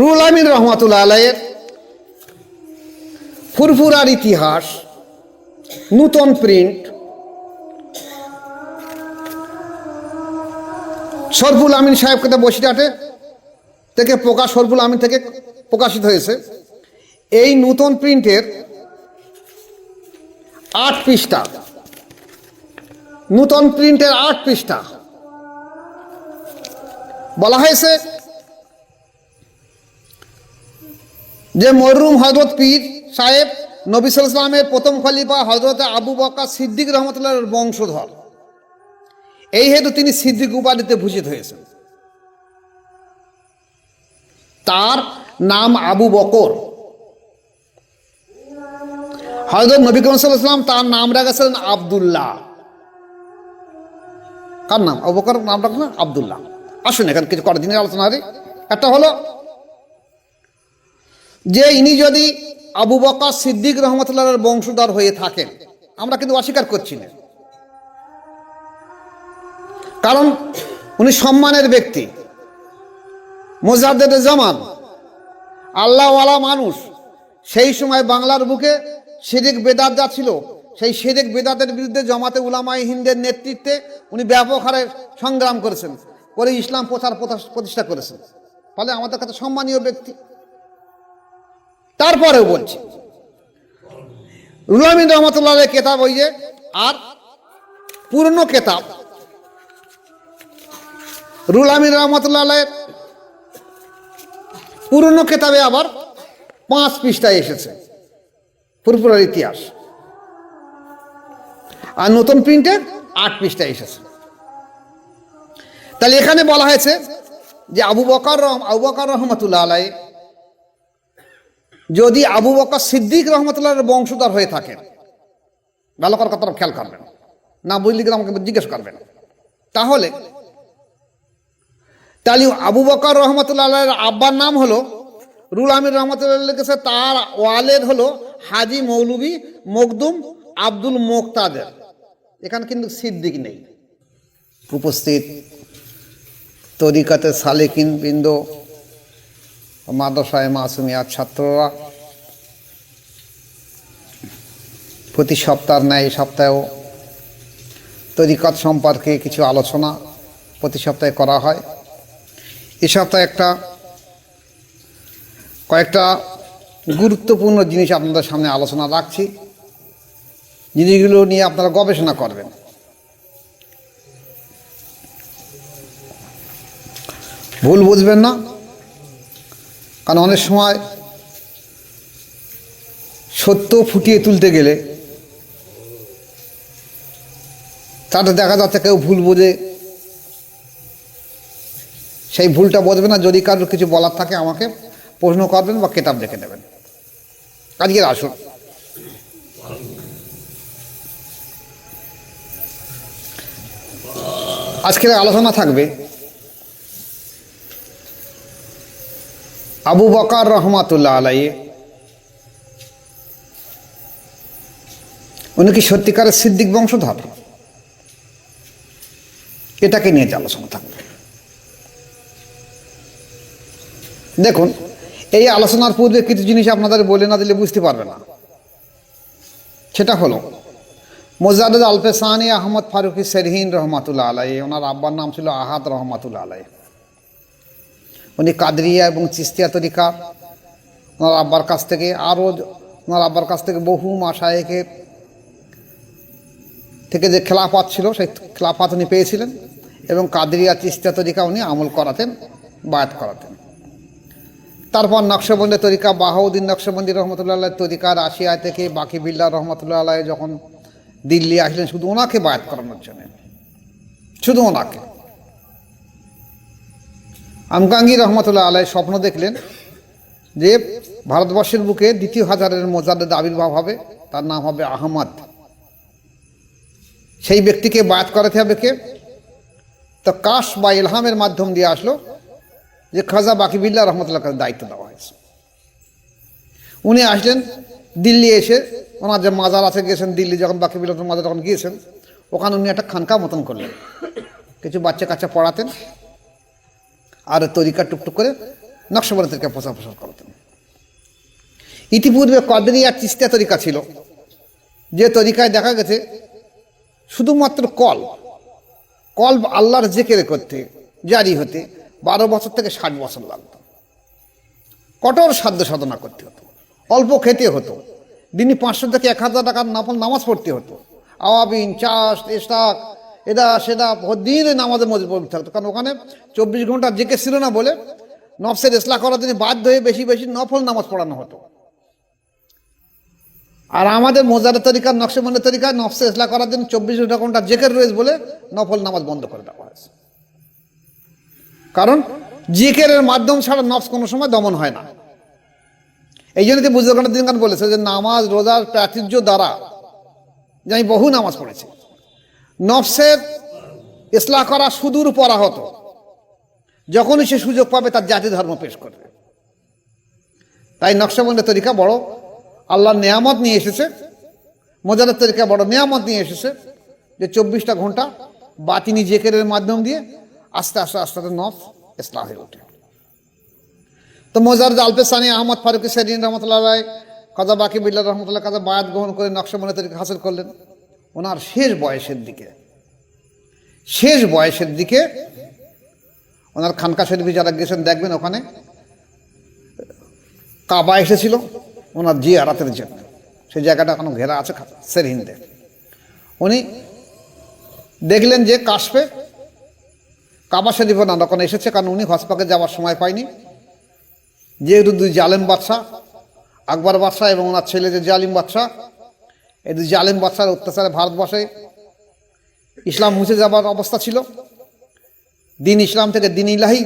Rule আমিন রহমাতুল্লাহ আলাইয়ের ফুরফুরার ইতিহাস, নূতন প্রিন্ট সরফুল আমিন সাহেব কথা বসিরহাটে থেকে প্রকাশ সরফুল আমিন থেকে প্রকাশিত হয়েছে। এই নূতন প্রিন্টের আট পৃষ্ঠা, নূতন প্রিন্টের আট পৃষ্ঠা বলা হয়েছে যে মররুম হজরত পীর সাহেব নবী সাল্লামের প্রথম খলিফা হজরত আবু বকা সিদ্দিক রহমতুল্লাহ বংশধর। এই হেতু তিনি সিদ্দিক উপাধিতে ভূষিত হয়েছেন। তার নাম আবু বকর। হজরত নবী করিম তার নাম রাখেছিলেন আবদুল্লাহ। কার নাম? আবু বকর নাম রাখলেন আবদুল্লাহ। আসুন এখানে কিছু কটা দিনের আলোচনা হবে একটা হলো যে ইনি যদি আবু বকা সিদ্দিক রহমতুল্লাহর বংশধর হয়ে থাকেন, আমরা কিন্তু অস্বীকার করছি না। কারণ উনি সম্মানের ব্যক্তি। মোজাদ্দেদ জামান আল্লাহওয়ালা মানুষ। সেই সময় বাংলার বুকে সিরিক বেদাত যা ছিল, সেই সিরিক বেদাতের বিরুদ্ধে জমাতে উলামাই হিন্দের নেতৃত্বে উনি ব্যাপক হারে সংগ্রাম করেছেন, করে ইসলাম প্রচার প্রতা- প্রতিষ্ঠা করেছেন। ফলে আমাদের কাছে সম্মানীয় ব্যক্তি। তারপরেও বলছি। রুলামিন রহমতুল্লাহ কেতাব ওই যে, আর পুরনো কেতাব। রুল আমিন রহমতুল্লাহ পুরনো কেতাবে আবার পাঁচ পৃষ্ঠায় এসেছে। ফুরফুরার ইতিহাস। আর নতুন প্রিন্টের আট পৃষ্ঠায় এসেছে। তাহলে এখানে বলা হয়েছে যে আবু বকর আবু বকর রহমতুল্লাহ আলাই যদি আবু বকর সিদ্দিক রহমতুল্লাহর বংশধর হয়ে থাকেন, ভালো করে কথাটা খেয়াল করবেন। না বুঝলি কিন্তু আমাকে জিজ্ঞেস করবেন। তাহলে তাহলে আবু বকর রহমতুল্লাহ আব্বার নাম হলো, রুল আমির রহমতুল্লাহ লিখেছে তার ওয়ালেদ হলো হাজি মৌলবি মকদুম আব্দুল মোক্তাদের। এখানে কিন্তু সিদ্দিক নেই। উপস্থিত তরিকাতে সালেকিন বৃন্দ মাদ্রাসায় মাসুমিয়ার ছাত্ররা প্রতি সপ্তাহ এই সপ্তাহেও তরিকত সম্পর্কে কিছু আলোচনা প্রতি সপ্তাহে করা হয়। এ সপ্তাহে একটা কয়েকটা গুরুত্বপূর্ণ জিনিস আপনাদের সামনে আলোচনা রাখছি। জিনিসগুলো নিয়ে আপনারা গবেষণা করবেন। ভুল বুঝবেন না। কারণ অনেক সময় সত্য ফুটিয়ে তুলতে গেলে তাতে দেখা যাচ্ছে কেউ ভুল বোঝে। সেই ভুলটা বুঝবে না যদি কারোর কিছু বলার থাকে আমাকে প্রশ্ন করবেন বা কেতাব দেখে নেবেন আজকের আসুন। আজকের আলোচনা থাকবে আবু বকার রহমাতুল্লাহ আলাইয়ে উনি কি সত্যিকারের সিদ্দিক বংশধর? এটাকে নিয়ে যে আলোচনা থাকবে। দেখুন, এই আলোচনার পূর্বে কিছু জিনিস আপনাদের বলে না দিলে বুঝতে পারবে না। সেটা হলো মোজাদুল আলফেসানি আহমদ ফারুকি সেরহিন রহমাতুল্লাহ আলাই ওনার আব্বার নাম ছিল আহাদ রহমাতুল্লাহ আলাই উনি কাদরিয়া এবং চিস্তিয়া তরিকা। ওনার আব্বার কাছ থেকে আরও ওনার আব্বার কাছ থেকে বহু মাসায়েকে থেকে যে খেলাফাত ছিল, সেই খেলাফাত উনি পেয়েছিলেন এবং কাদরিয়া, চিস্তিয়া তরিকা উনি আমল করাতেন, বায়াত করাতেন। তারপর নকশবন্দি তরিকা, বাহাউদ্দিন নকশবন্দি রহমতুল্লাহ তরিকা, রাশিয়া থেকে বাকি বিল্লা রহমতুল্লাহ যখন দিল্লি আসলেন, শুধু ওনাকে বায়াত করানোর জন্য, শুধু ওনাকে। আমকাঙ্গি রহমতুল্লাহ আলাই স্বপ্ন দেখলেন যে ভারতবর্ষের বুকে দ্বিতীয় হাজারের মোজাদের আবির্ভাব হবে, তার নাম হবে আহমদ। সেই ব্যক্তিকে বায়াত করাতে হবে কে? তো কাশ বা ইলহামের মাধ্যম দিয়ে আসলো যে খাজা বাকি বিল্লা রহমতুল্লাহ দায়িত্ব দেওয়া হয়েছে। উনি আসলেন, দিল্লি এসে ওনার যে মাজার আছে গেছেন দিল্লি, যখন বাকি বিল্লার মাজার যখন গিয়েছেন, ওখানে উনি একটা খানকা মতন করলেন। কিছু বাচ্চা কাচ্চা পড়াতেন আর তরিকা টুকটুক করে নকশবন্দি তরিকা প্রচার প্রসার করতেন ইতিপূর্বে কদরিয়া চিস্তিয়া তরিকা ছিল। যে তরিকায় দেখা গেছে, শুধুমাত্র কল কল আল্লাহর জেকেরে করতে, জারি হতে বারো বছর থেকে ষাট বছর লাগতো। কঠোর সাধ্য সাধনা করতে হতো, অল্প খেতে হতো দিনই পাঁচশো থেকে এক হাজার টাকার নাফল নামাজ পড়তে হতো। আওয়াবিন, চাষ ইস্তাক এদা সেটা দিন নামাজের মধ্যে পড়তে থাকতো। কারণ ওখানে চব্বিশ ঘণ্টা জেকে ছিল না বলে নফসের ইসলাহ করার জন্য বাধ্য হয়ে বেশি বেশি নফল নামাজ পড়ানো হতো। আর আমাদের মোজারের তরিকা নকশেবন্দের তরিকা নফসে ইসলাহ করার জন্য চব্বিশ ঘণ্টা জেকের রয়েছে বলে নফল নামাজ বন্ধ করে দেওয়া হয়েছে। কারণ জিকেরের মাধ্যম ছাড়া নফস কোনো সময় দমন হয় না। এই জন্য বুজুর্গান দিন বলেছে যে নামাজ, রোজার প্রাচুর্য দ্বারা যে আমি বহু নামাজ পড়েছি। নফসের ইসলাহ করা সুদূর পরা হতো যখনই সে সুযোগ পাবে, তার জাতি ধর্ম পেশ করবে। তাই নকশাবন্দের তরিকা বড়। আল্লাহর নেয়ামত নিয়ে এসেছে। মজারের তরিকা বড়, নেয়ামত নিয়ে এসেছে যে চব্বিশটা ঘণ্টা বাতিনি জেকেরের মাধ্যম দিয়ে আস্তে আস্তে আস্তে আস্তে নফ ইসলাহ হয়ে ওঠে। তো মোজার আলপেসানি আহমদ ফারুক সেরিন রহমতুল্লাহ রায় কাজা বাকি বিল্লা রহমতুল্লাহ, কাজা বায়াত গ্রহণ করে নকশাবন্দের তরিকা হাসিল করলেন। ওনার শেষ বয়সের দিকে। শেষ বয়সের দিকে ওনার খানকা শরীফে যারা গেছেন দেখবেন ওখানে, কাবা এসেছিল ওনার জিয়ারাতের জন্য। সেই জায়গাটা এখনও ঘেরা আছে সেরহিন্দে উনি দেখলেন যে কাশপে কাবা শরীফ ওনার ওখানে এসেছে, কারণ উনি হসপাকে যাওয়ার সময় পায়নি। যেহেতু দুই জালেম বাদশাহ, আকবর বাদশাহ এবং ওনার ছেলে যে জালিম বাদশাহ এই দুই জালিম বাদশার অত্যাচারে ভারতবর্ষে ইসলাম মুছে যাবার অবস্থা ছিল। দিন ইসলাম থেকে দিন ইলাহি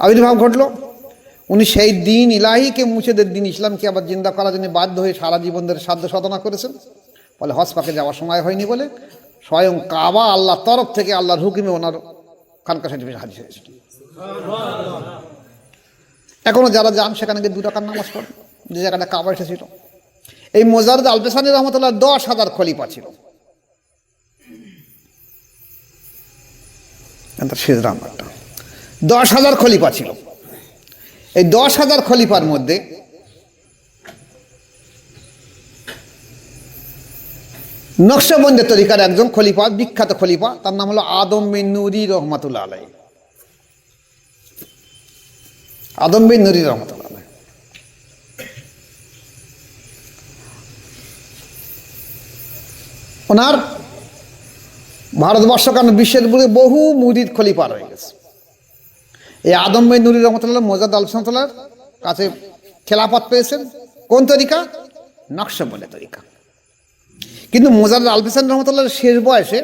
আবির্ভাব ঘটলো। উনি সেই দিন ইলাহিকে মুছে দিয়ে দিন ইসলামকে আবার জিন্দা করার জন্য বাধ্য হয়ে সারা জীবন ধরে সাধ্য সাধনা করেছেন। ফলে হসপাকে যাওয়ার সময় হয়নি বলে স্বয়ং কাবা আল্লাহর তরফ থেকে আল্লাহর হুকিমে ওনার খানকা সার্টিফিকেট হাজির হয়েছিল এখনও যারা যান, সেখানে গিয়ে দু টাকার নামাজ পড়েন। যে জায়গাটা কাবা এসেছিল। এই মোজারদ আলপেসানি রহমতুল্লাহ দশ হাজার খলিফা ছিল। দশ হাজার খলিফা ছিল। এই দশ হাজার খলিফার মধ্যে নকশবন্দের তরিকার একজন খলিফা, বিখ্যাত খলিফা, তার নাম হলো আদম বিন নুরি রহমাতুল্লাহ আলাই আদম বিন নুরি রহমতুল্লাহ আলাই ওনার ভারতবর্ষ কারণ বিশ্বের বুড়ে বহু মুরিদ খলিফা রয়ে গেছে। এই আদম ভাই নুরি রহমতুল্লাহ, মোজাদ আলসামতুল্লাহর কাছে খেলাফত পেয়েছেন। কোন তরিকা? নকশবন্দের তরিকা। কিন্তু মোজাদ আলফেসান রহমতুল্লাহর শেষ বয়সে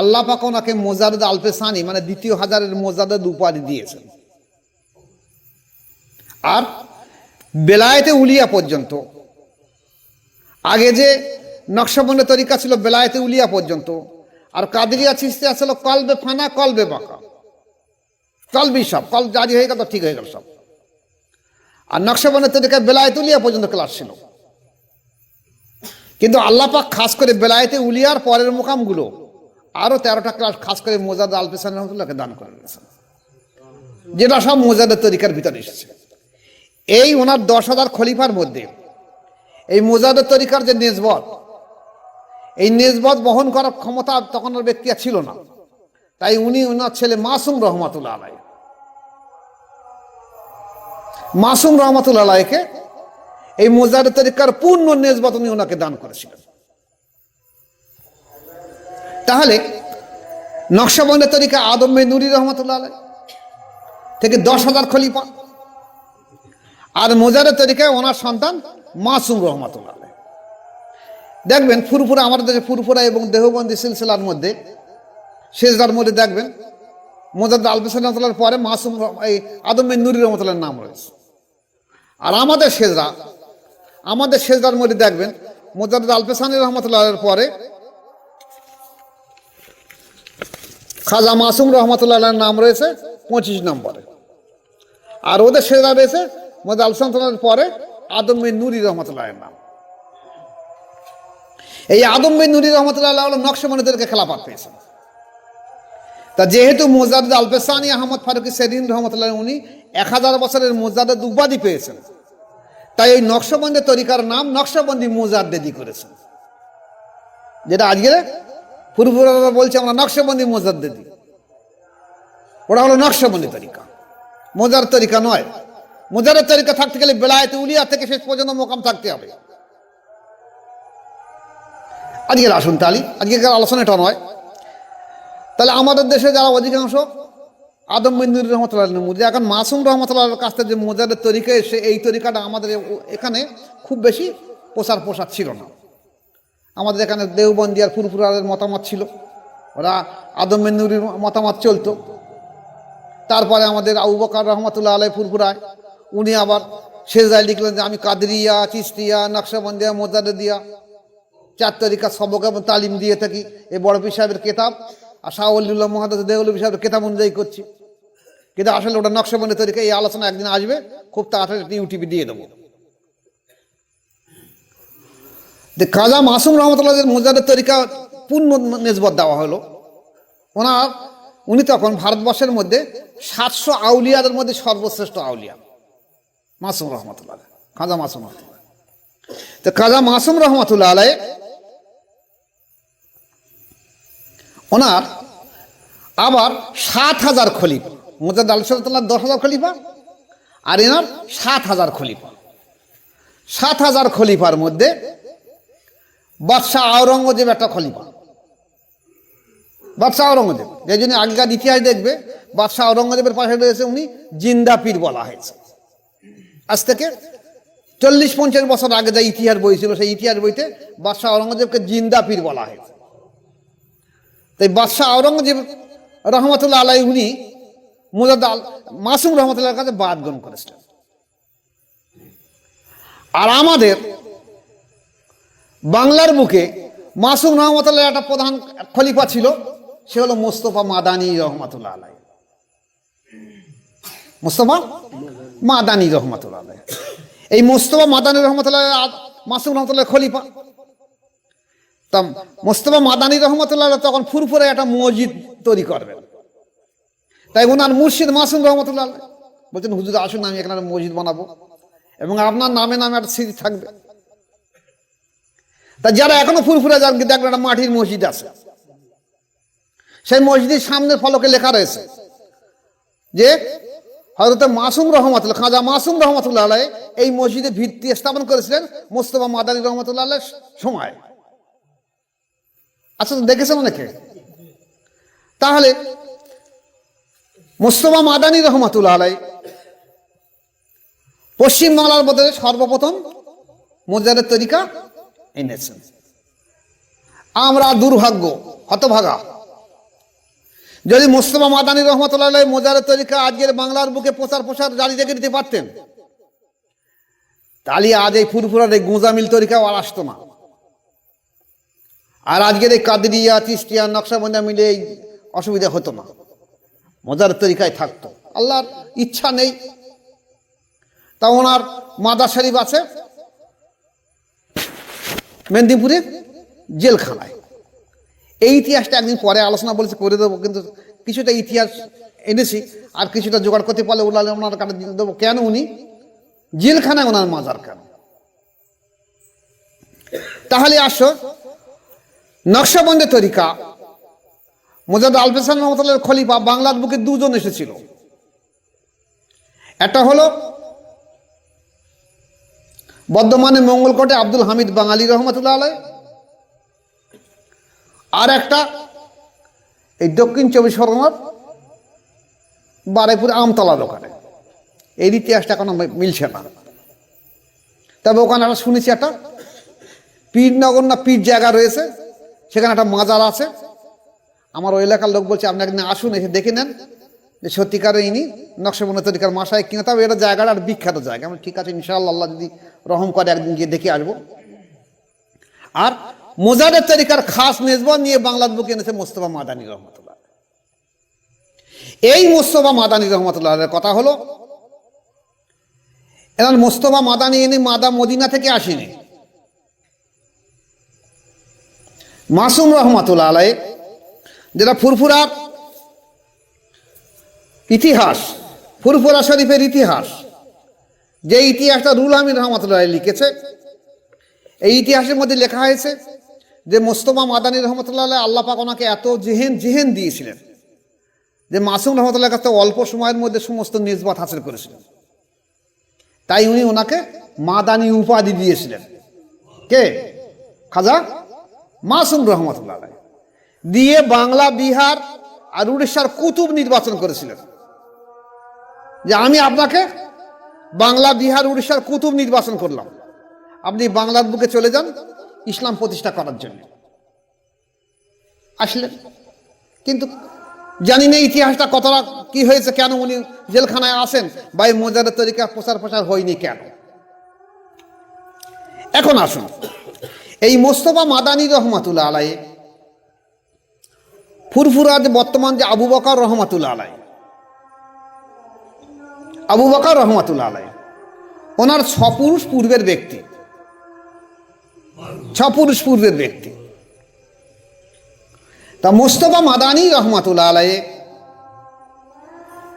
আল্লাহ পাক ওনাকে মোজাদ আলফেসানি মানে দ্বিতীয় হাজারের মোজাদের উপাধি দিয়েছেন। আর বেলায়েতে উলিয়া পর্যন্ত আগে যে নকশবন্দের তরিকা ছিল বেলায়েতে উলিয়া পর্যন্ত। আর কাদেরিয়া চিস্তি আসলে কলবে ফানা, কলবে বাঁকা। কলবি সব, কল জারি হয়ে গেল ঠিক হয়ে গেল সব। আর নকশবন্দের তরিকা বেলায়েতে উলিয়া পর্যন্ত ক্লাস ছিল। কিন্তু আল্লাপাক খাস করে বেলায়েতে উলিয়ার পরের মোকামগুলো আরও তেরোটা ক্লাস খাস করে মোজাদ আলফেসান রহমতুল্লাহকে দান করে দিয়েছেন। যেটা সব মোজাদের তরিকার ভিতরে এসেছে। এই ওনার দশ হাজার খলিফার মধ্যে এই মোজাদের তরিকার যে নেজবত এই নেজবত বহন করার ক্ষমতা তখন আর ব্যক্তি ছিল না। তাই উনি ওনার ছেলে মাসুম রহমাতুল্লাহ আলাই মাসুম রহমাতুল্লাহ আলাইকে এই মোজার তরিকার পূর্ণ নেজবত উনি ওনাকে দান করেছিলেন। তাহলে নকশাবন্দের তরিকা আদম নুরি রহমতুল্লাহ আলাই থেকে দশ হাজার খলিফা। আর মোজারের তরিকায় ওনার সন্তান মাসুম রহমতুল্লাহ দেখবেন ফুরফুরা আমাদের দেশে ফুরফুরা এবং দেহবন্দি সিলসিলার মধ্যে শেষদার মধ্যে দেখবেন মোজাদ আলবেসান পরে মাসুম এই আদম নুরি রহমতুল্লাহর নাম রয়েছে। আর আমাদের শেজরা আমাদের শেজরার মধ্যে দেখবেন মোজাদ আলপেসানি রহমতুল্লাহের পরে খাজা মাসুম রহমতুল্লাহের নাম রয়েছে পঁচিশ নম্বরে। আর ওদের শেজরা রয়েছে মোজাদ আলসানের পরে আদম নুরি রহমতুল্লাহের নাম। এই আদম বিন নুরি রহমতুল্লাহ হল নকশমণিদেরকে খেলাফাত পেয়েছেন তা যেহেতু মোজাদ আলপেসানি আহমদ ফারুকি সেদিন রহমতুল্লাহ উনি এক হাজার বছরের মোজাদের উপাধি পেয়েছেন। তাই এই নকশবন্দি তরিকার নাম নকশবন্দি মোজাদ্দেদি করেছেন। যেটা আজকে পূর্বরা বলছে আমরা নকশবন্দি মোজাদ্দেদি। ওটা হলো নকশবন্দি তরিকা। মোজার তরিকা নয়। মোজারের তরিকা থাকতে গেলে বেলায়েতে উলিয়া থেকে শেষ পর্যন্ত মোকাম থাকতে হবে। আজকের আসুন তালি। আজকের আলোচনা এটা নয়। তাহলে আমাদের দেশে যারা অধিকাংশ আদম বিন্দুর রহমতুল্লাহ মুদি এখন মাসুম রহমতুল্লাহর কাছ থেকে যে মোজাদের তরিকা এসে এই তরিকাটা আমাদের এখানে খুব বেশি প্রসার প্রসার ছিল না। আমাদের এখানে দেওবন্দি আর ফুরফুরারের মতামত ছিল। ওরা আদম বিন্দুরির মতামত চলতো। তারপরে আমাদের আবু বকর রহমতুল্লাহ আলাই ফুরফুরায়, উনি আবার শেষদায় লিখলেন যে আমি কাদরিয়া, চিস্তিয়া, নকশাবন্দিয়া মোজাদে দিয়া চার তরিকা সবক এবং তালিম দিয়ে থাকি। এই বড় পীর সাহেবের কেতাব আর শাহুল্লাহ মহাদাস দেউল সাহেবের কেতাব অনুযায়ী করছি। কিন্তু আসলে ওটা নকশাবন্দি তরিকা এই আলোচনা একদিন আসবে, খুব তাড়াতাড়ি ইউটিউবে দিয়ে দেবো। যে কাজা মাসুম রহমতুল্লাহের মোজাদের তরিকা পূর্ণ নেসবত দেওয়া হলো, ওনার, উনি তখন ভারতবর্ষের মধ্যে সাতশো আউলিয়াদের মধ্যে সর্বশ্রেষ্ঠ আউলিয়া, মাসুম রহমতুল্লাহ কাজা মাসুম রহমতুল্লাহ। তো কাজা মাসুম রহমতুল্লাহ আলাই ওনার আবার সাত হাজার খলিফা। মোজাদ আলসাল্লাহ দশ হাজার খলিফা আর এনার সাত হাজার খলিফা। সাত হাজার খলিফার মধ্যে বাদশাহ আওরঙ্গজেব একটা খলিফা। বাদশাহ আওরঙ্গজেব, যে জন্য আগেকার ইতিহাস দেখবে, বাদশাহ আওরঙ্গজেবের পাশে রয়েছে উনি জিন্দা পীর বলা হয়েছে। আজ থেকে চল্লিশ পঞ্চাশ বছর আগে যা ইতিহাস বই ছিল, সেই ইতিহাস বইতে বাদশাহ আওরঙ্গজেবকে জিন্দা পীর বলা হয়েছে। তাই বাদশাহ আওরঙ্গজেব রহমতুল্লাহ আলাই উনি মুজাদ মাসুম রহমতুল্লাহর কাছে বাদ গ্রহণ করেছিলেন। আর আমাদের বাংলার বুকে মাসুম রহমতুল্লাহ একটা প্রধান খলিফা ছিল, সে হলো মোস্তফা মাদানি রহমতুল্লাহ আলাই। মোস্তফা মাদানি রহমতুল্লাহ আলাই। এই মোস্তফা মাদানি রহমতুল্লাহ মাসুম রহমতুল্লাহ খলিফা তা মোস্তফা মাদানি রহমতুল্লাহ তখন ফুরফুরে একটা মসজিদ তৈরি করবেন। তাই ওনার মুর্শিদ মাসুম রহমতুল্লাহ বলছেন, হুজুর, আসুন, আমি এখানে মসজিদ বানাবো এবং আপনার নামে নামে একটা স্মৃতি থাকবে। তা যারা এখনও ফুরফুরে যান দেখবেন একটা মাটির মসজিদ আছে। সেই মসজিদের সামনের ফলকে লেখা রয়েছে যে হয়তো মাসুম রহমতুল্লাহ, খাজা মাসুম রহমতুল্লাহ এই মসজিদে ভিত্তি স্থাপন করেছিলেন মোস্তফা মাদানী রহমতুল্লাহ সময়। আচ্ছা তো দেখেছেন অনেকে? তাহলে মোস্তফা মাদানী রহমতুল্লাহ আলাই পশ্চিমবাংলার মধ্যে সর্বপ্রথম মোজাদের তরিকা এনেছেন। আমরা দুর্ভাগ্য, হতভাগা। যদি মোস্তফা মাদানী রহমতুল্লাহ মোজারের তরিকা আজকের বাংলার বুকে প্রচার প্রসার জারি রেখে দিতে পারতেন, তাহলে আজ এই ফুরফুরার এই গুঁজামিল তরিকাও আর আসতো না। আর আজকের এই কাদরিয়া চিস্টিয়া নকশাবন্দা মিলে এই অসুবিধা হতো না। মজার তরিকায় থাকতো। আল্লাহর ইচ্ছা নেই। তা ওনার মাদার শরীফ আছে। মেদিনীপুরে জেলখানায়। এই ইতিহাসটা একদিন পরে আলোচনা বলেছে, করে দেবো, কিন্তু কিছুটা ইতিহাস এনেছি। আর কিছুটা জোগাড় করতে পারলে ওনার ওনার দিয়ে দেবো, কেন উনি? জেলখানায় ওনার মাজার কেন? তাহলে আসো নকশাবন্দের তরিকা। মোজাদ আলফেসান রহমতুল্লাহ খলিফা বাংলার বুকে দুজন এসেছিল। একটা হলো বর্ধমানে মঙ্গলকোটে আব্দুল হামিদ বাঙালি রহমতুল্লাহ আলাই আর একটা এই দক্ষিণ চব্বিশ পরগনার বারেপুর আমতলা দোকানে। এই ইতিহাসটা এখনও মিলছে না। তবে ওখানে আমরা শুনেছি একটা পীরনগর না পীর জায়গা রয়েছে। সেখানে একটা মাজার আছে। আমার ওই এলাকার লোক বলছে, আপনি একদিন আসুন, এসে দেখে নেন যে সত্যিকারে ইনি নকশবন্দ তরিকার মাসায় কিনা। তবে এটা জায়গাটা আর বিখ্যাত জায়গা। আমি ঠিক আছে, ইনশাআল্লাহ আল্লাহ যদি রহম করে একদিন গিয়ে দেখে আসব। আর মোজাদের তরিকার খাস মেজবান নিয়ে বাংলার বুকে এনেছে মোস্তফা মাদানী রহমতুল্লাহ। এই মোস্তফা মাদানী রহমতুল্লাহ কথা হলো, এনার মোস্তফা মাদানী এনে মাদা মদিনা থেকে আসেনি। মাসুম রহমতুল্লাহ আলাই যেটা ফুরফুরার ইতিহাস, ফুরফুরা শরীফের ইতিহাস, যে ইতিহাসটা রুল আমিন রহমতুল্লাহ লিখেছে, এই ইতিহাসের মধ্যে লেখা হয়েছে যে মোস্তফা মাদানী রহমতুল্লাহ আল্লাহ পাক ওনাকে এত জেহেন জেহেন দিয়েছিলেন যে মাসুম রহমতুল্লাহ কাছে অল্প সময়ের মধ্যে সমস্ত নিজবাত হাসিল করেছিলেন। তাই উনি ওনাকে মাদানী উপাধি দিয়েছিলেন। কে? খাজা মাসুম রহমতুল্লাহ দিয়ে বাংলা, বিহার আর উড়িষ্যার কুতুব নির্বাচন করেছিলেন। যে আমি আপনাকে বাংলা, বিহার, উড়িষ্যার কুতুব নির্বাচন করলাম। আপনি বাংলার বুকে চলে যান ইসলাম প্রতিষ্ঠা করার জন্য। আসলেন। কিন্তু জানি না ইতিহাসটা কতটা কি হয়েছে, কেন উনি জেলখানায় আসেন বা এই মোজারের তরিকা প্রচার প্রচার হয়নি কেন। এখন আসুন। এই মোস্তফা মাদানী রহমাতুল্লাহ আলাই ফুরফুরা যে বর্তমান যে আবু বকর রহমাতুল্লাহ আলাই, আবু বকর রহমাতুল্লাহ আলাই, ওনার ছপুরুষ পূর্বের ব্যক্তি ছপুরুষ পূর্বের ব্যক্তি। তা মোস্তফা মাদানী রহমাতুল্লাহ আলাই,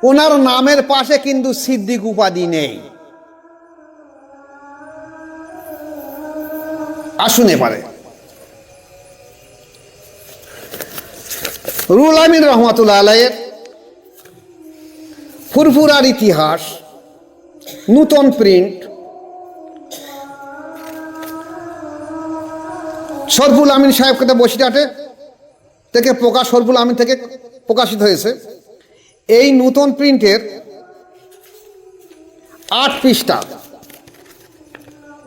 ওনার নামের পাশে কিন্তু সিদ্দিক উপাধি নেই। আসুন এবারে। রুল আমিন রহমাতুল্লাহ আলাইয়ের ফুরফুরার ইতিহাস, নূতন প্রিন্ট সরফুল আমিন সাহেব কথা বসিরহাটে থেকে প্রকাশ সরফুল আমিন থেকে প্রকাশিত হয়েছে। এই নূতন প্রিন্টের আট পৃষ্ঠা,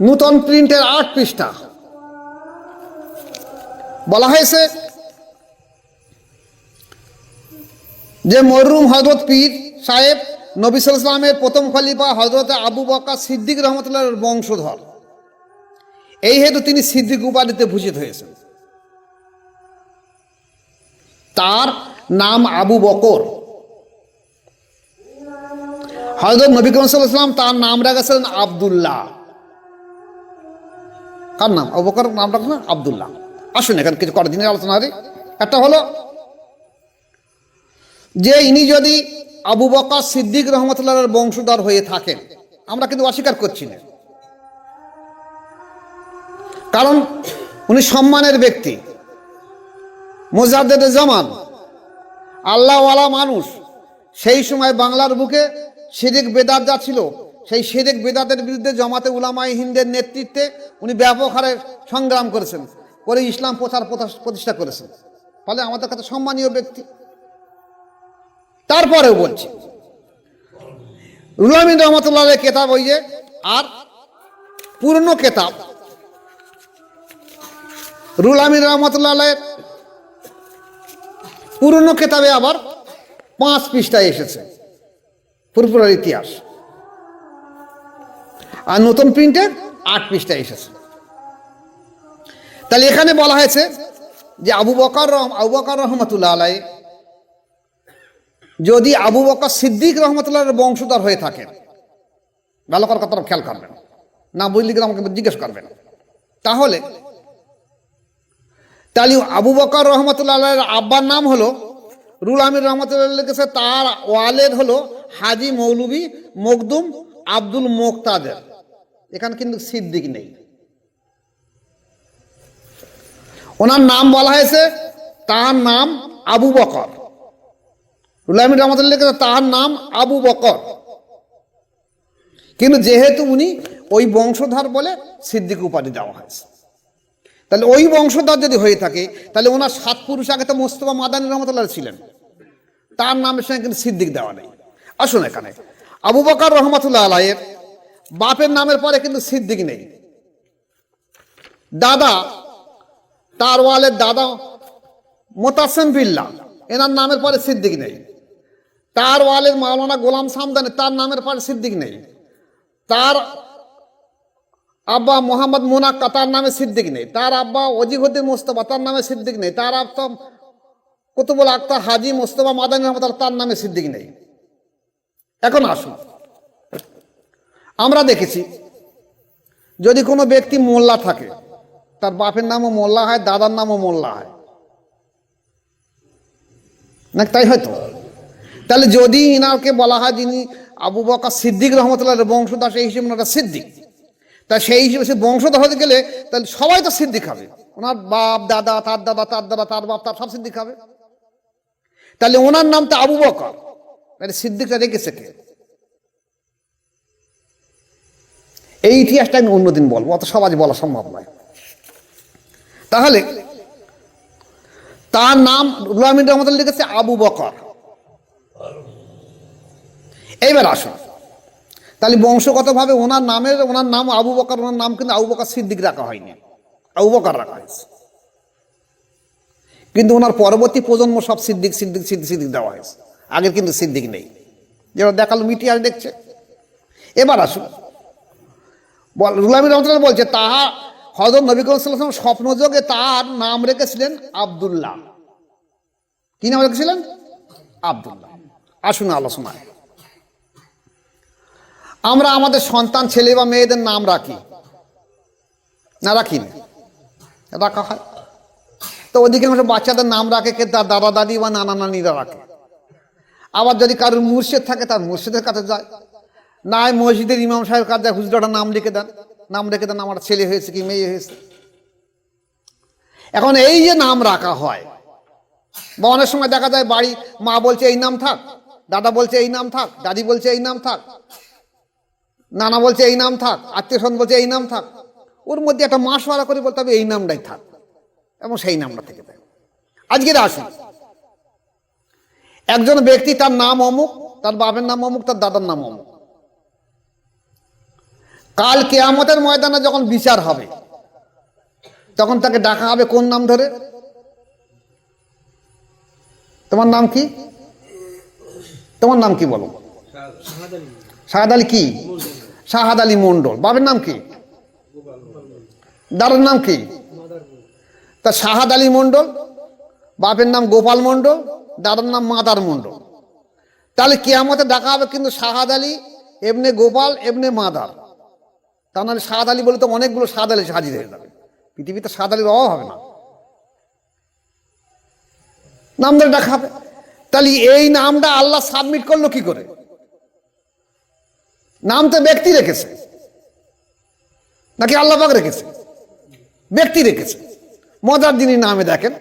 নূতন প্রিন্টের আট পৃষ্ঠা। বলা হয়েছে যে মররুম হজরত পীর সাহেব নবী সালামের প্রথম খলিফা হজরত আবু বকা সিদ্দিক রহমতুল্লাহর বংশধর। এই হেতু তিনি সিদ্দিক উপাধিতে ভূষিত হয়েছেন। তার নাম আবু বকর। হজরত নবী করিম তার নাম রাখেছিলেন আবদুল্লাহ। কার নাম? আবু বকর নাম রাখছেন আবদুল্লাহ। আসুন এখানে, কিছু কটা দিনের আলোচনা হবে। একটা হলো, যে ইনি যদি আবু বকর সিদ্দিক রহমতুল্লাহর বংশধর হয়ে থাকেন, আমরা কিন্তু অস্বীকার করছি না। কারণ উনি সম্মানের ব্যক্তি। মোজাদ্দেদ জামান, আল্লাহওয়ালা মানুষ। সেই সময় বাংলার বুকে সিরিক বেদাত যা ছিল, সেই সিরিক বেদাতের বিরুদ্ধে জমাতে উলামাই হিন্দের নেতৃত্বে উনি ব্যাপক হারে সংগ্রাম করেছেন। করে ইসলাম প্রচার প্রতা- প্রতিষ্ঠা করেছেন। ফলে আমাদের কাছে সম্মানীয় ব্যক্তি। তারপরেও বলছি রুলামিন রহমতুল্লাহ কেতাব ওই যে, আর পুরনো কেতাব। রুল রহমতুল্লাহ পুরনো কেতাবে আবার পাঁচ পৃষ্ঠায় এসেছে পুরপুরার ইতিহাস। আর নতুন প্রিন্টে আট পৃষ্ঠায় এসেছে। তাহলে এখানে বলা হয়েছে যে আবু বকর আবু বকর রহমতুল্লাহ আলাই যদি আবু বকর সিদ্দিক রহমতুল্লাহর বংশধর হয়ে থাকেন ভালো করে কথা খেয়াল করবেন। না বুঝলি কিন্তু আমাকে জিজ্ঞেস করবেন। তাহলে তাহলে আবু বকর রহমতুল্লাহ আব্বার নাম হলো, রুল আমির রহমতুল্লাহ কাছে তার ওয়ালেদ হলো হাজি মৌলবী মকদুম আব্দুল মোক্তাদের। এখানে কিন্তু সিদ্দিক নেই। ওনার নাম বলা হয়েছে, তার নাম আবু বকর। রুল আমির রহমতুল্লাহ তার নাম আবু বকর। কিন্তু যেহেতু উনি ওই বংশধর বলে সিদ্দিক উপাধি দেওয়া হয়েছে। তাহলে ওই বংশধর যদি হয়ে থাকে, তাহলে ওনার সাত পুরুষ আগে তো মোস্তফা মাদানী রহমতুল্লাহ ছিলেন। তার নামের সঙ্গে কিন্তু সিদ্দিক দেওয়া নেই। আসুন এখানে। আবু বকর রহমতুল্লাহ আলাইয়ের বাপের নামের পরে কিন্তু সিদ্দিক নেই। দাদা তার ওয়ালের দাদা মোতাসেম বিল্লা। এনার নামের পরে সিদ্দিক নেই। তার ওয়ালের মাওলানা গোলাম সামদানি তার নামের পরে সিদ্দিক নেই। তার আব্বা মোহাম্মদ মোনাক্কা তার নামে সিদ্দিক নেই। তার আব্বা অজিহুদ্দিন মোস্তফা তার নামে সিদ্দিক নেই। তার আব্বা কুতুবুল আক্তার হাজি মোস্তফা মাদানী রহমত তার নামে সিদ্দিক নেই। এখন আসুন। আমরা দেখেছি, যদি কোনো ব্যক্তি মোল্লা থাকে তার বাপের নামও মোল্লা হয়, দাদার নামও মোল্লা হয়। না, তাই হয়তো। তাহলে যদি ইনাকে বলা হয় যিনি আবু বকর সিদ্দিক রহমতুল্লাহ বংশধর, সেই হিসেবে ওনারা সিদ্দিক। তা সেই হিসেবে সে বংশধর হতে গেলে তাহলে সবাই তো সিদ্দিক হবে। ওনার বাপ, দাদা, তার দাদা তার দাদা, তার বাপ, তার সব সিদ্দিক হবে। তাহলে ওনার নাম তো আবু বকর। তাহলে সিদ্দিকটা রেখেছে কে? এই ইতিহাসটা আমি অন্যদিন বলব, অত সবাই বলা সম্ভব নয়। তাহলে তার নাম রুলামিন রহমতুল লিখেছে আবু বকর। এইবার আসুন। তাহলে বংশগতভাবে ওনার নামের, ওনার নাম আবু বকর, ওনার নাম কিন্তু আবু বকর সিদ্দিক রাখা হয়নি। আবু বকর রাখা হয়েছে। কিন্তু ওনার পরবর্তী প্রজন্ম সব সিদ্দিক সিদ্দিক সিদ্দিক সিদ্দিক দেওয়া হয়েছে। আগের কিন্তু সিদ্দিক নেই। যেটা দেখাল ইতিহাস দেখছে। এবার আসুন। বল রুলামি রহমতুল্লাহ বলছে, তাহা হজরত নবী করিম স্বপ্নযোগে তার নাম রেখেছিলেন আবদুল্লাহ। কি নাম রেখেছিলেন? আবদুল্লাহ। আসুন আলোচনায়। আমরা আমাদের সন্তান, ছেলে বা মেয়েদের নাম রাখি। না রাখি রাখা হয়। তো অধিকাংশ বাচ্চাদের নাম রাখে, কে তার দাদা, দাদি বা নানা নানিরা রাখে। আবার যদি কারোর মুর্শিদ থাকে, তার মুর্শিদের কাছে যায়। না মসজিদের ইমাম সাহেবের কাছে হুজরাটা নাম লিখে দেন। নাম রেখে দেন, আমার ছেলে হয়েছে কি মেয়ে হয়েছে? এখন এই যে নাম রাখা হয়, বা অনেক সময় দেখা যায় বাড়ি, মা বলছে, এই নাম থাক। দাদা বলছে, এই নাম থাক। দাদি বলছে, এই নাম থাক। নানা বলছে, এই নাম থাক। আত্মীয় স্বজন বলছে, এই নাম থাক। ওর মধ্যে একটা মাস মারা করে বলতে হবে, এই নামটাই থাক। এবং সেই নামটা থেকে দেয়। আজকের আসুন একজন ব্যক্তি তার নাম অমুক, তার বাপের নাম অমুক, তার দাদার নাম অমুক। কাল কেয়ামতের ময়দানে যখন বিচার হবে, তখন তাকে ডাকা হবে কোন নাম ধরে? তোমার নাম কি? তোমার নাম কি বলো? শাহাদ আলী কি? শাহাদ আলী মন্ডল বাবার নাম কি? দাদার নাম কি? তা শাহাদ আলী মন্ডল বাপের নাম গোপাল মন্ডল দাদার নাম মাদার মন্ডল তাহলে কেয়ামতে ডাকা হবে কিন্তু শাহাদ আলী, এমনি গোপাল, এমনি মাদার। তা নাহলে শাহাদ আলী বলে তো অনেকগুলো সাদ আলী হাজির হয়ে যাবে। পৃথিবীতে সাদ আলীর অভাব হবে না। নাম ধরে ডাকা হবে। তাহলে এই নামটা আল্লাহ সাবমিট করল কি করে? নাম তো ব্যক্তি রেখেছে। নাকি আল্লাহ পাক রেখেছে? ব্যক্তি রেখেছে। মজার যিনি নামে দেখেন।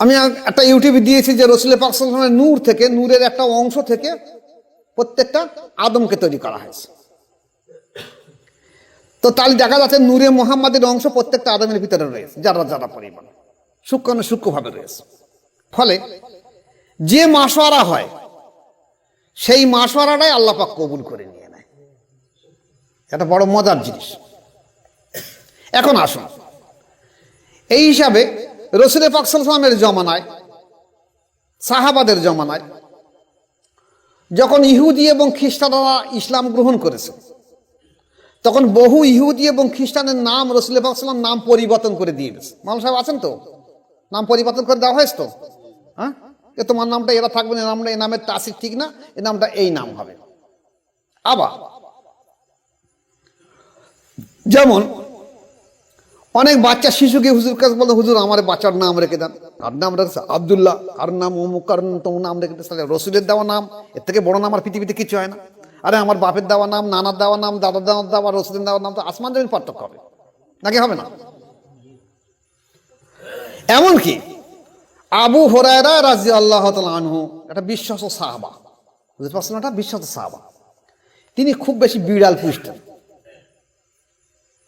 আমি একটা ইউটিউবে দিয়েছি যে রসুল পাক সাল্লামের নূর থেকে, নূরের একটা অংশ থেকে প্রত্যেকটা আদমকে তৈরি করা হয়েছে। তো তাহলে দেখা যাচ্ছে নূরে মোহাম্মদের অংশ প্রত্যেকটা আদমের ভিতরে রয়েছে, যারা যারা পরিমাণ। সূক্ষ্ম সূক্ষ্মভাবে রয়েছে। ফলে যে মাসোয়ারা হয়, সেই মাসোয়ারাটাই আল্লাপাক কবুল করে নিয়ে নেয়। এটা বড় মজার জিনিস। এখন আসুন। এই হিসাবে রসুল পাকসালামের জমানায়, সাহাবাদের জমানায়, যখন ইহুদি এবং খ্রিস্টানরা ইসলাম গ্রহণ করেছে তখন বহু ইহুদি এবং খ্রিস্টানের নাম রসুল পাকসালাম নাম পরিবর্তন করে দিয়ে গেছে। মাল সাহেব আছেন তো? নাম পরিবর্তন করে দেওয়া হয়েছে তো? হ্যাঁ? এ তোমার নামটা এরা থাকবে না নামটা এই নামের তাসিক ঠিক না, এ নামটা এই নাম হবে। আবার যেমন অনেক বাচ্চা শিশুকে হুজুর কাছে বলে হুজুর, আমার বাচ্চার নাম রেখে দেন। আর নাম রেখেছে? আবদুল্লাহ। কারোর নাম, অমুক কারোর নাম নাম রেখে দিচ্ছে রসুলের দেওয়া নাম, এর থেকে বড় নাম আর পৃথিবীতে কিছু হয় না। আরে আমার বাপের দেওয়া নাম, নানার দেওয়া নাম, দাদার দেওয়া দেওয়া রসুলের দেওয়া নাম, তো আসমান জমিন পার্থক্য হবে। নাকি হবে না? এমনকি আবু হরায়রা রাজি আল্লাহ আনহু, একটা বিশ্বাস সাহাবা, বুঝতে পারছেন একটা বিশ্বাস সাহাবা। তিনি খুব বেশি বিড়াল পুষতেন।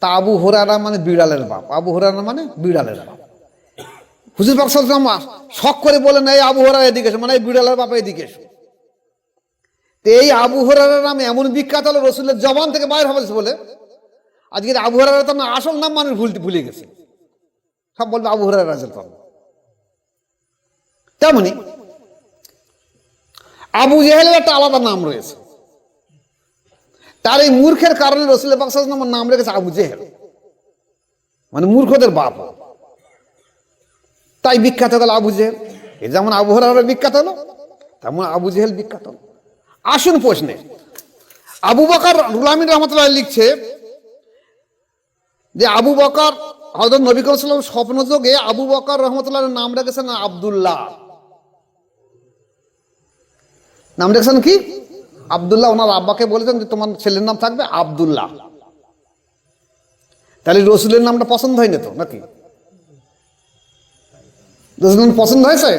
তা আবু হরারা মানে বিড়ালের বাপ। আবু হরারা মানে বিড়ালের বাপ। হুজুর পাক সাল্লাম শখ করে বলেন এই আবু হরার এদিকে এসো। মানে এই বিড়ালের বাপ এদিকে এসো। তো এই আবু হরার নাম এমন বিখ্যাত হলো, রসুলের জবান থেকে বাইর হবে বলে। আজকের আবু হরার তো না, আসল নাম মানুষ ভুলতে ভুলে গেছে। সব বলবে আবু হরার রাজের পাবো তেমনি আবু জেহেলের একটা আলাদা নাম রয়েছে। তার এই মূর্খের কারণে রসুল বাকসাস নাম রেখেছে আবু জেহেল। মানে মূর্খদের বাপ। তাই বিখ্যাত হলো আবু জেহেল। এ যেমন আবু হরার বিখ্যাত হলো, তেমন আবু জেহেল বিখ্যাত হলো। আসুন প্রশ্নে। আবু বকার রুলামিন রহমতুল্লাহ লিখছে যে আবু বকর হজরত নবী করিম স্বপ্ন যোগে আবু বকর রহমতুল্লাহ নাম রেখেছেন আবদুল্লাহ। নাম রেখেছেন কি? আবদুল্লাহ, ওনার আব্বাকে বলেছেন যে তোমার ছেলের নাম থাকবে আবদুল্লাহ। তাহলে রসুলের নামটা পছন্দ হয়নি তো, নাকি? রসুল পছন্দ হয়েছে?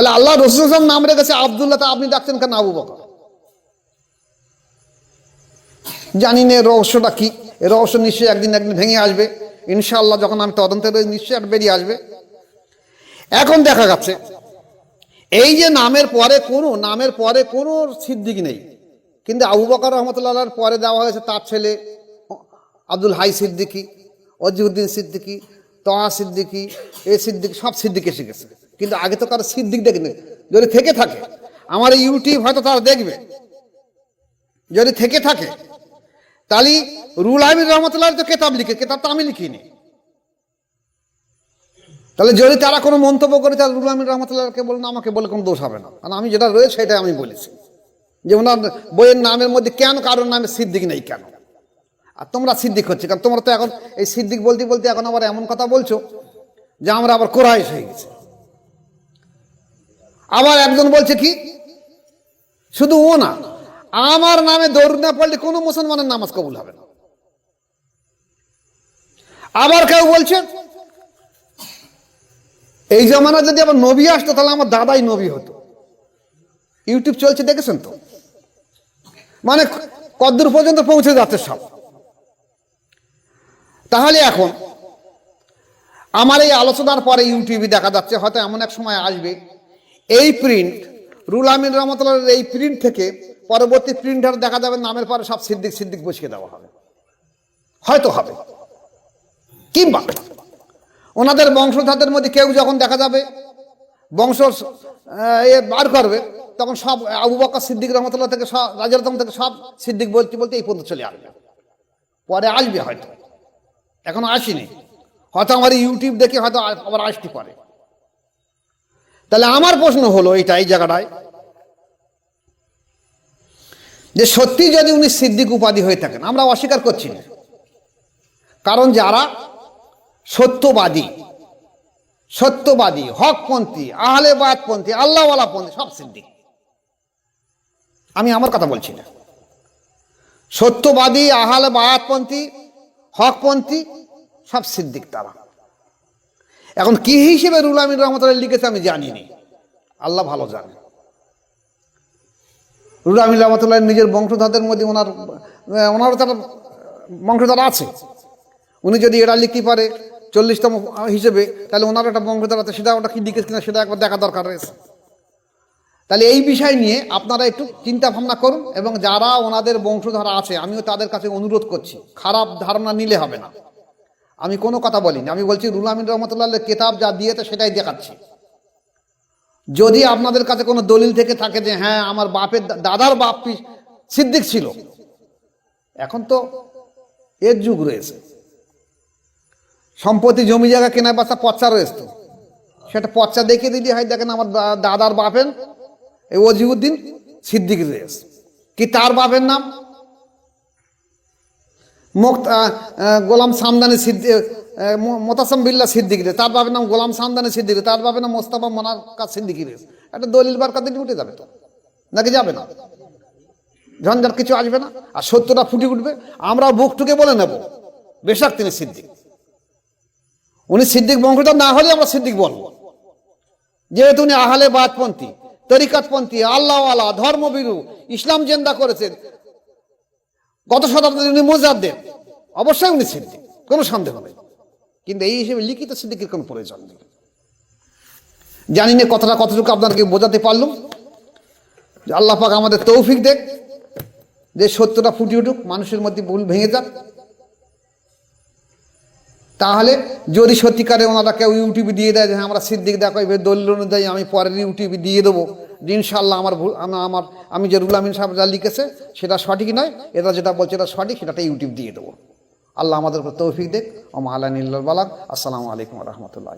তাহলে আল্লাহ রসুল ইসলাম নাম রেখেছে, আবদুল্লাহ, তা আপনি ডাকছেন কেন আবু বকর? জানি না রহস্যটা কি। রহস্য নিশ্চয়ই একদিন একদিন ভেঙে আসবে। ইনশাআল্লাহ যখন আমি তদন্তে রই নিশ্চয়ই একটা বেরিয়ে আসবে। এখন দেখা যাচ্ছে এই যে নামের পরে কোনো, নামের পরে কোনো সিদ্দিক নেই। কিন্তু আবু বকর রহমতুল্লাহর পরে দেওয়া হয়েছে তার ছেলে, আব্দুল হাই সিদ্দিকি, অজিউদ্দিন সিদ্দিকি, তহা সিদ্দিকি, এ সিদ্দিক, সব সিদ্দিক গেছে কিন্তু আগে তো কারও সিদ্দিক দেখিনি। যদি থেকে থাকে, আমার ইউটিউব হয়তো তারা দেখবে। যদি থেকে থাকে, তাহলে রুল আমির রহমতুল্লাহ তো কেতাব লিখে, কেতাব তো আমি লিখিনি। তাহলে যদি তারা কোনো মন্তব্য করে, তাহলে রুল আমির রহমতুল্লাহকে বলুন, আমাকে বলে কোনো দোষ হবে না। কারণ আমি যেটা রয়েছে, সেটাই আমি বলেছি। যে ওনার বইয়ের নামের মধ্যে কেন কারোর নামে সিদ্দিক নেই কেন? আর তোমরা সিদ্দিক হচ্ছে, কারণ তোমরা তো এখন এই সিদ্দিক বলতে বলতে এখন আবার এমন কথা বলছো যে আমরা আবার কোরআশ হয়ে গেছে। আবার একজন বলছে কি? শুধু ও না, আমার নামে দৌড় না পড়লে কোনো মুসলমানের নামাজ কবুল হবে না। আবার কেউ বলছে, এই জামানা যদি আবার নবী আসতো, তাহলে আমার দাদাই নবী হতো। ইউটিউব চলছে, দেখেছেন তো? মানে কদ্দূর পর্যন্ত পৌঁছে যাচ্ছে সব। তাহলে এখন আমার এই আলোচনার পরে ইউটিউবে দেখা যাচ্ছে, হয়তো এমন এক সময় আসবে এই প্রিন্ট রুল আমিন রহমতুল্লাহ এই প্রিন্ট থেকে পরবর্তী প্রিন্টার দেখা যাবে নামের পরে সব সিদ্দিক সিদ্দিক বসিয়ে দেওয়া হবে। হয়তো হবে। কিংবা ওনাদের বংশধাদের মধ্যে কেউ যখন দেখা যাবে, বংশ এ বার করবে, তখন সব আবু বকর সিদ্দিক রহমতুল্লাহ থেকে সব রাজার থেকে সব সিদ্দিক বলতে বলতে এই পর্যন্ত চলে আসবে। পরে আসবে হয়তো। এখনও আসেনি। হয়তো আমার ইউটিউব দেখে হয়তো আবার আসতে পারে। তাহলে আমার প্রশ্ন হলো এইটা এই জায়গাটায়, যে সত্যি যদি উনি সিদ্দিক উপাধি হয়ে থাকেন, আমরা অস্বীকার করছি না। কারণ যারা সত্যবাদী সত্যবাদী, হকপন্থী আহলে বাদপন্থী আল্লাহওয়ালা পন্থী সব সিদ্দিক। আমি আমার কথা বলছি না। সত্যবাদী আহলে বায়াতপন্থী হকপন্থী, সব সিদ্দিক তারা। এখন কি হিসেবে রুল আমিন রহমতুল্লাহ লিখেছে আমি জানিনি। আল্লাহ ভালো জানে। রুল আমিন রহমতুল্লাহ নিজের বংশধরদের মধ্যে ওনার, ওনারও তার বংশধর আছে। উনি যদি এটা লিখতে পারে চল্লিশতম হিসেবে, তাহলে ওনার একটা বংশধর আছে, সেটা ওটা কি লিখেছে কিনা সেটা একবার দেখা দরকার রয়েছে। তাহলে এই বিষয় নিয়ে আপনারা একটু চিন্তা ভাবনা করুন এবং যারা ওনাদের বংশধরা আছে, আমিও তাদের কাছে অনুরোধ করছি, খারাপ ধারণা নিলে হবে না। আমি কোনো কথা বলিনি। আমি বলছি, রুল আমিন রহমতুল্লাহ কেতাব যা দিয়েছে সেটাই দেখাচ্ছি। যদি আপনাদের কাছে কোনো দলিল থেকে থাকে যে হ্যাঁ আমার বাপের দাদার বাপ সিদ্দিক ছিল। এখন তো এর যুগ রয়েছে। সম্পত্তি, জমি জায়গা কেনার বাচ্চা পচ্চা রয়েছে তো। সেটা পচ্চা দেখিয়ে দিলি হয়, দেখেন আমার দাদার বাপের এই অজিউদ্দিন সিদ্দিক রয়েছে কি তার বাপের নাম? মুক্ত গোলাম সামদানি সিদ্দিক মোতাসম বিল্লা সিদ্দিক রে তার বাপের নাম গোলাম সামদানি সিদ্দিক রে তার বাপের নাম মোস্তাফা মোনাকা সিদ্দিকি রে একটা দলিল বার কাতে উঠে যাবে তো। নাকি যাবে না? ঝঞ্ঝাট কিছু আসবে না? আর সত্যটা ফুটে উঠবে। আমরা বুক টুকে বলে নেব। বেশাক তিনি সিদ্দিক। উনি সিদ্দিক বংশধর না হলে আমরা সিদ্দিক বলব। যেহেতু উনি আহলে বাদপন্থী তরিকাতপন্থী, আল্লাহওয়ালা ধর্মবিরু ইসলাম জেন্দা করেছেন গত শতাব্দীতে উনি মোজাদ্দেদ অবশ্যই উনি সিদ্দিক, কোনো সন্দেহ নেই। কিন্তু এই হিসেবে লিখিত সিদ্দিকের কোনো প্রয়োজন নেই। জানি না কথাটা কতটুকু আপনাদেরকে বোঝাতে পারলাম। যে আল্লাহ পাক আমাদের তৌফিক দেখ যে সত্যটা ফুটে উঠুক, মানুষের মধ্যে ভুল ভেঙে যাক। তাহলে যদি সত্যিকারে ওনারা কেউ ইউটিউবে দিয়ে দেয় যে হ্যাঁ আমরা সিদ্দিক দেখো, এবার দলিল অনুযায়ী আমি পরের ইউটিউবে দিয়ে দেবো ইনশাল্লাহ আমার ভুল আমার, আমি যে রুল আমিন সাহেব যা লিখেছে, সেটা সঠিক নয়, এটা যেটা বলছে এটা সঠিক সেটাটা ইউটিউব দিয়ে দেবো। আল্লাহ আমাদের তৌফিক দেখ ও মাহালান বালাক আসসালামু আলাইকুম রহমতুল্লাহ